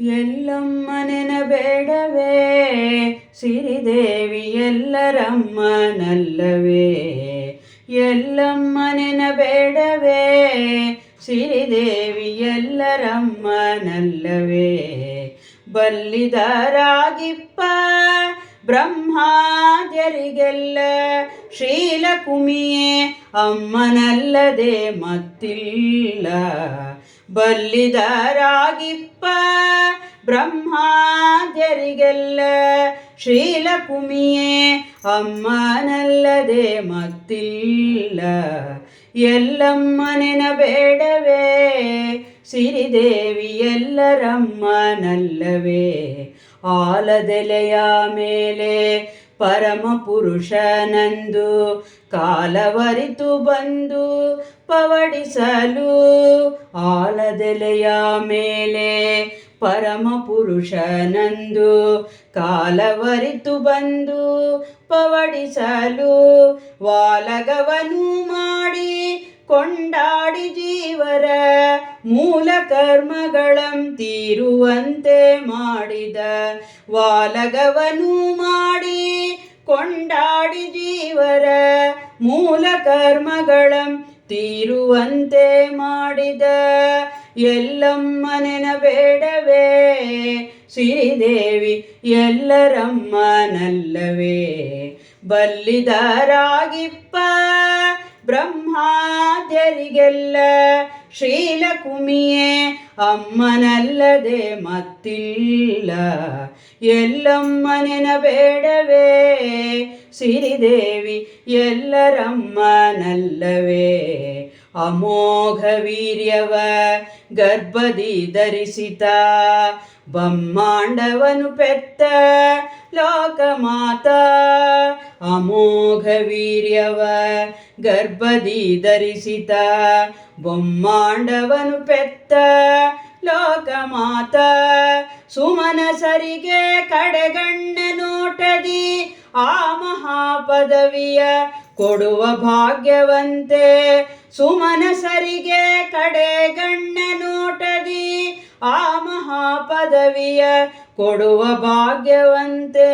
ಎಲ್ಲಮ್ಮನೆನ ನೆನಬೇಡವೇ ಸಿರಿದೇವಿ ಎಲ್ಲರಮ್ಮನಲ್ಲವೇ. ಎಲ್ಲಮ್ಮ ನೆನಬೇಡವೇ ಸಿರಿದೇವಿ ಎಲ್ಲರಮ್ಮನಲ್ಲವೇ. ಬಲ್ಲಿದರಾಗಿಪ್ಪ ಬ್ರಹ್ಮಾದ್ಯರಿಗೆಲ್ಲ ಶ್ರೀಲಕುಮಿಯೇ ಅಮ್ಮನಲ್ಲದೆ ಮತ್ತಿಲ್ಲ. ಬಲ್ಲಿದರಾಗಿಪ್ಪ ಬ್ರಹ್ಮಾದ್ಯರಿಗೆಲ್ಲ ಶ್ರೀಲಕುಮಿಯೇ ಅಮ್ಮನಲ್ಲದೆ ಮತ್ತಿಲ್ಲ. ಎಲ್ಲಮ್ಮನೆನ ಬೇಡವೇ ಸಿರಿದೇವಿ ಎಲ್ಲರಮ್ಮನಲ್ಲವೇ ಆಲದೆಲೆಯ ಮೇಲೆ ಪರಮ ಪುರುಷನಂದು ಕಾಲವರಿತು ಬಂದು ಪವಡಿಸಲು ಆಲದೆಲೆಯ ಮೇಲೆ ಪರಮ ಪುರುಷನಂದು ಕಾಲವರಿತು ಬಂದು ಪವಡಿಸಲು ವಾಲಗವನು ಮಾಡಿ ಕೊಂಡಾಡಿ ಜೀವರ ಮೂಲ ಕರ್ಮಗಳಂ ತೀರುವಂತೆ ಮಾಡಿದ ವಾಲಗವನು ಮಾಡಿ ಕೊಂಡಾಡಿ ಜೀವರ ಮೂಲ ಕರ್ಮಗಳಂ ತೀರುವಂತೆ ಮಾಡಿದ ಎಲ್ಲಮ್ಮನೆನ ಬೇಡವೇ ಶ್ರೀದೇವಿ ಎಲ್ಲರಮ್ಮನಲ್ಲವೇ ಬಲ್ಲಿದರಾಗಿಪ್ಪ ಬ್ರಹ್ಮಾದ್ಯರಿಗೆಲ್ಲ ಶ್ರೀಲಕುಮಿಯೇ ಅಮ್ಮನಲ್ಲದೆ ಮತ್ತಿಲ್ಲ. ಎಲ್ಲಮ್ಮನೆನ ಬೇಡವೇ ಸಿರಿದೇವಿ, ಎಲ್ಲರಮ್ಮನಲ್ಲವೇ. ಅಮೋಘ ವೀರ್ಯವ ಗರ್ಭದಿ ಧರಿಸಿತ, ಬ್ರಹ್ಮಾಂಡವನು ಪೆತ್ತ, ಲೋಕಮಾತ. ಅಮೋಘ ವೀರ್ಯವ ಗರ್ಭದಿ ಧರಿಸಿತ. ಬೊಮ್ಮಾಂಡವನು ಪೆತ್ತ ಲೋಕಮಾತ. ಸುಮನಸರಿಗೆ ಕಡೆಗಣ್ಣ ನೋಟದಿ ಆ ಮಹಾಪದವಿಯ ಕೊಡುವ ಭಾಗ್ಯವಂತೆ. ಸುಮನಸರಿಗೆ ಕಡೆಗಣ್ಣ ನೋಟದಿ ಆ ಮಹಾಪದವಿಯ ಕೊಡುವ ಭಾಗ್ಯವಂತೆ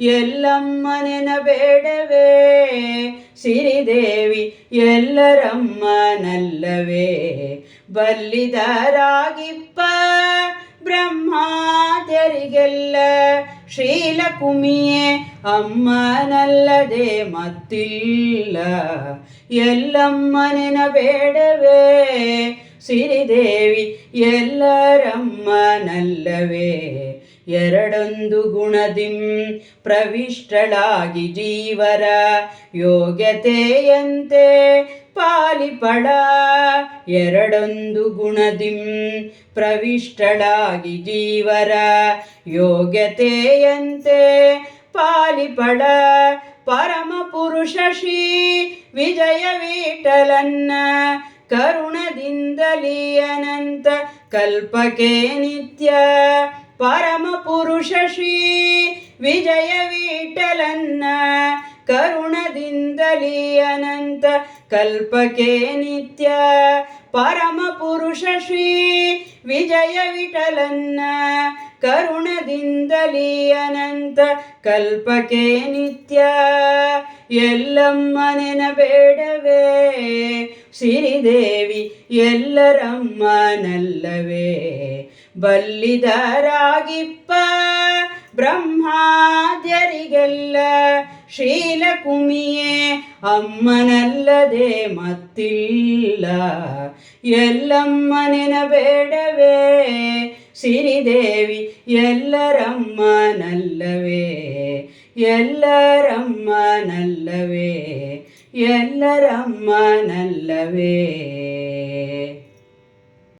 ಎಲ್ಲಮ್ಮನೆನ ಬೇಡವೇ. ಸಿರಿದೇವಿ ಎಲ್ಲರಮ್ಮನಲ್ಲವೇ. ಬಲ್ಲಿದರಾಗಿಪ್ಪ ಬ್ರಹ್ಮಾದ್ಯರಿಗೆಲ್ಲ ಶ್ರೀಲಕುಮಿಯೇ ಅಮ್ಮನಲ್ಲದೆ ಮತ್ತಿಲ್ಲ. ಎಲ್ಲಮ್ಮನೆನ ಬೇಡವೇ. ಸಿರಿದೇವಿ ಎಲ್ಲರಮ್ಮನಲ್ಲವೇ. ಎರಡೊಂದು ಗುಣದಿಂ ಪ್ರವಿಷ್ಟಳಾಗಿ ಜೀವರ ಯೋಗ್ಯತೆಯಂತೆ ಪಾಲಿಪಡ ಎರಡೊಂದು ಗುಣದಿಂ ಪ್ರವಿಷ್ಟಳಾಗಿ ಜೀವರ ಯೋಗ್ಯತೆಯಂತೆ ಪಾಲಿಪಡ ಪರಮ ಪುರುಷ ಶ್ರೀ ವಿಜಯ ವಿಠಲನ್ನ ಕರುಣದಿಂದಲೀ ಅನಂತ ಕಲ್ಪಕೆ ನಿತ್ಯ ಪರಮ ಪುರುಷ ಶ್ರೀ ವಿಜಯ ವಿಠಲನ್ನ ಕರುಣದಿಂದಲೀ ಅನಂತ ಕಲ್ಪಕೆ ನಿತ್ಯ ಪರಮ ಪುರುಷ ಶ್ರೀ ವಿಜಯ ವಿಠಲನ್ನ ಕರುಣದಿಂದಲೀ ಅನಂತ ಕಲ್ಪಕೆ ನಿತ್ಯ ಎಲ್ಲಮ್ಮನೆನ ಬೇಡವೇ ಸಿರಿದೇವಿ ಎಲ್ಲರಮ್ಮನಲ್ಲವೇ ಬಲ್ಲಿದರಾಗಿಪ್ಪ ಬ್ರಹ್ಮಾದ್ಯರಿಗೆಲ್ಲ ಶೀಲಕುಮಿಯೇ ಅಮ್ಮನಲ್ಲದೆ ಮತ್ತಿಲ್ಲ. ಎಲ್ಲಮ್ಮನಿನ ಬೇಡವೇ ಸಿರಿದೇವಿ ಎಲ್ಲರಮ್ಮನಲ್ಲವೇ ಎಲ್ಲರಮ್ಮನಲ್ಲವೇ ಎಲ್ಲರಮ್ಮನಲ್ಲವೇ